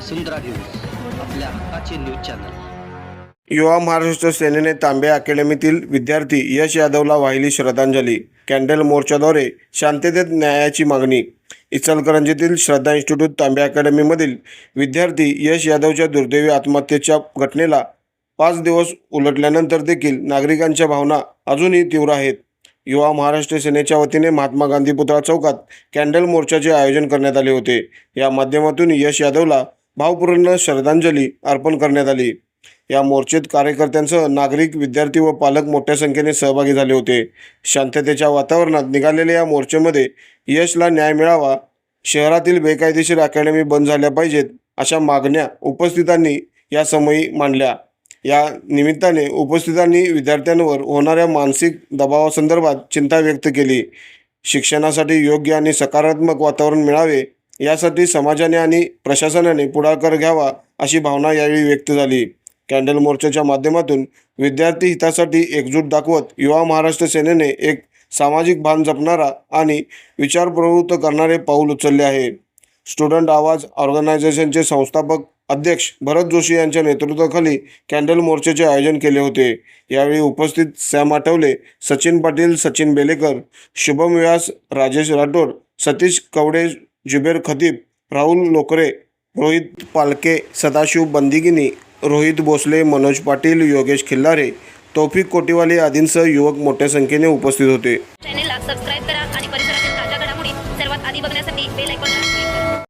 वसुंधरा news आपल्या हक्काचे news channel. युवा महाराष्ट्र सेनेने तांबे अकॅडमीतील विद्यार्थी यश यादवला वाहिली श्रद्धांजली. कॅन्डल मोर्चाद्वारे शांततेत न्यायाची मागणी. इचलकरंजीतील श्रद्धा इन्स्टिट्यूट तांबे अकॅडमीमधील विद्यार्थी यश यादवच्या दुर्दैवी आत्महत्येच्या घटनेला पाच दिवस उलटल्यानंतर देखील नागरिकांच्या भावना अजूनही तीव्र आहेत. युवा महाराष्ट्र सेनेच्या वतीने महात्मा गांधी पुतळा चौकात कॅन्डल मोर्चाचे आयोजन करण्यात आले होते. या माध्यमातून यश यादवला भावपूर्ण श्रद्धांजली अर्पण करण्यात आली. या मोर्चेत कार्यकर्त्यांसह नागरिक विद्यार्थी व पालक मोठ्या संख्येने सहभागी झाले होते. शांततेच्या वातावरणात निघालेल्या या मोर्चेमध्ये यशला न्याय मिळावा शहरातील बेकायदेशीर अकॅडमी बंद झाल्या पाहिजेत अशा मागण्या उपस्थितांनी या समयी मांडल्या. या निमित्ताने उपस्थितांनी विद्यार्थ्यांवर होणाऱ्या मानसिक दबावासंदर्भात चिंता व्यक्त केली. शिक्षणासाठी योग्य आणि सकारात्मक वातावरण मिळावे यासाठी समाजाने आणि प्रशासनाने पुढाकार घ्यावा अशी भावना यावेळी व्यक्त झाली. कॅन्डल मोर्चाच्या माध्यमातून विद्यार्थी हितासाठी एकजूट दाखवत युवा महाराष्ट्र सेनेने एक सामाजिक भान जपणारा आणि विचार प्रवृत्त करणारे पाऊल उचलले आहे. स्टुडंट आवाज ऑर्गनायझेशनचे संस्थापक अध्यक्ष भरत जोशी यांच्या नेतृत्वाखाली कॅन्डल मोर्चाचे आयोजन केले होते. यावेळी उपस्थित सॅम आठवले सचिन पाटील सचिन बेलेकर शुभम व्यास राजेश राठोड सतीश कवडे जुबेर खदीब राहुल नोकरे रोहित पालके सदाशिव बंदिगिनी रोहित भोसले मनोज पाटील योगेश खिल्लारे तौफिक कोटीवाले आदींसह युवक मोठ्या संख्येने उपस्थित होते.